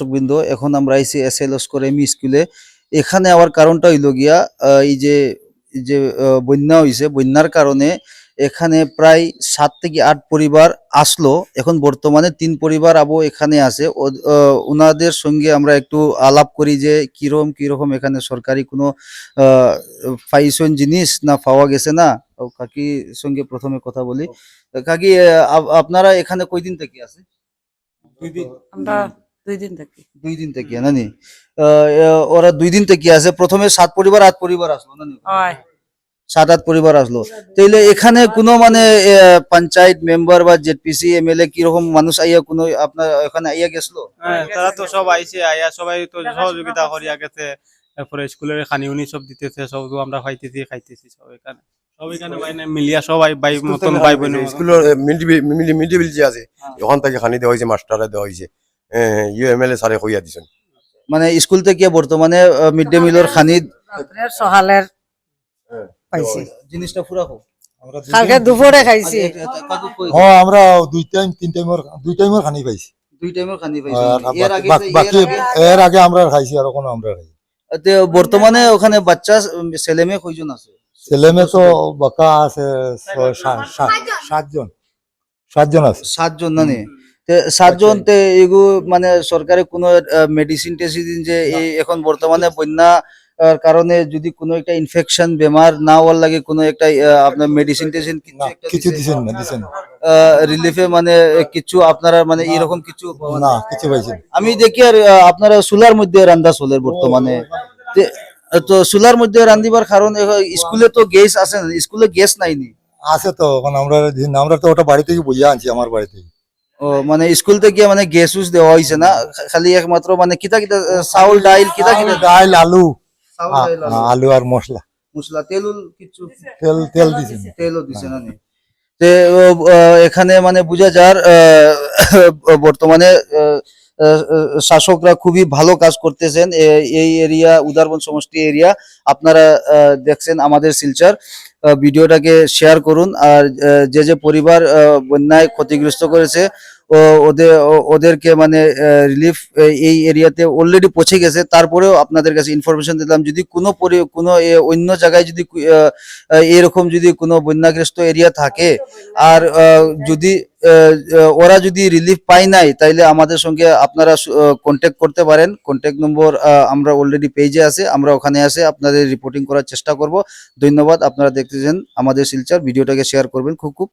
দর্শকবৃন্দ এখন আমরা আইসি এস এল করে এমই স্কুলে এখানে আবার কারণটা হইল গিয়া এই যে যে বন্যা হইছে বন্যার কারণে এখানে প্রায় সাত থেকে আট পরিবার আসলো। এখন বর্তমানে তিন পরিবার আবো এখানে আছে। ও- ওনাদের সঙ্গে আমরা একটু আলাপ করি যে কীরকম কীরকম এখানে সরকারি কোনো আহ, পাইছন জিনিস না পাওয়া গেছে না? ও কাকির সঙ্গে প্রথমে কথা বলি। কাকি আপ- আপনারা এখানে কয়দিন থেকে আছে আমরা দুই দিন থাকি। দুই দিন থেকে নানি? ওরা দুই দিন থেকে আছে প্রথমে সাত পরিবার আট পরিবার আসলো নানি? সাত আট পরিবার আসলো। তাইলে এখানে কোনো মানে পঞ্চায়েত মেম্বার বা জেডপিসি এমএলএ কীরকম মানুষ আইয়া কোনো আপনার এখানে আইয়া গেছিল? হ্যাঁ তারা তো সব আইছে আইয়া সবাই তো সহযোগিতা করিয়া গেছে। তারপরে স্কুলের খানি উনি সব দিতেছে সব আমরা খাইতেছি খাইতেছি সব এখানে। সব এখানে বাইনে মিলিয়া সবাই ভাই মতন ভাই বোন স্কুলের মিড ডে মিল যে আছে ওখান থেকে খানি দেওয়া হয়েছে মাস্টারে দেওয়া হয়েছে। ইউ এম এল এ স্যারে কইয়া দিছেন মানে স্কুল থেকে বর্তমানে মিড ডে মিলের খানি সকালের পাইছি। জিনিসটা পুরা হোক কালকে দুপুরে খাইছি। হ আমরা দুই টাইম তিন টাইমের দুই টাইমের খানি পাইছি। দুই টাইমের খানি পাইছে। এর আগে বাকি- এর আগে- আমরা খাইছি আর কোনো আমরা খাইছি বর্তমানে ওখানে বাচ্চা ছেলে মেয়ে কয়জন আছে? ছেলে মেয়ে তো বাঁকা আছে সাতজন। সাতজন আছে। সাতজন না নে? তে সাতজন তে এগু মানে সরকারে কোনো মেডিসিন টেডিসিন যে এখন বর্তমানে বন্যা কারণে যদি কোনো একটা ইনফেকশন বেমার না হওয়ার লাগে কোনো একটা আপনার মেডিসিন টেডিসিন না কিছু দিছেন না দিছেন। রিলিফে মানে কিছু আপনারা মানে এরকম কিছু না? কিছু পাইছেন। আমি দেখি আর আপনারা চুলার মধ্যে রান্দা চলের বর্তমানে। তো চুলার মধ্যে রান্দিবার কারণ স্কুলে তো গ্যাস আছে না স্কুলে গ্যাস নাই নি আছে তো এখন আমরা আমরা তো ওটা বাড়ি থেকে বইয়া আনছি আমার বাড়ি থেকে। ও মানে স্কুল গিয়ে মানে গেসুস দেওয়া হয়েছে না? খালি একমাত্র মানে কিতা কিতা চাউল ডাইল কিতা কিতা? ডাইল আলু। আলু। আর মশলা। মশলা তেল কিছু তেল তেল দিছে। তেলও দিছে না নি? এখানে মানে বুঝা যার আহ, বর্তমানে শাসকরা খুবই ভালো কাজ করতেছেন। এই এরিয়া, উদারবন সমষ্টি এরিয়া, আপনারা দেখছেন আমাদের শিলচর। ভিডিওটাকে শেয়ার করুন। আর যে যে পরিবার বন্যায় ক্ষতিগ্রস্ত করেছে ওদের ওদেরকে মানে রিলিফ এই এরিয়াতে অলরেডি পৌঁছে গেছে। তারপরেও আপনাদের কাছে ইনফরমেশন দিলাম, যদি কোনো কোনো অন্য জায়গায় যদি এরকম যদি কোনো বন্যাগ্রস্ত এরিয়া থাকে, আর যদি ওরা যদি রিলিফ পায় নাই, তাইলে আমাদের সঙ্গে আপনারা কন্ট্যাক্ট করতে পারেন। কন্ট্যাক্ট নম্বর আমরা অলরেডি পেজে আছে, আমরা ওখানে আসে আপনাদের রিপোর্টিং করার চেষ্টা করব। ধন্যবাদ, আপনারা দেখতেছেন আমাদের শিলচর, ভিডিওটাকে শেয়ার করবেন, খুব খুব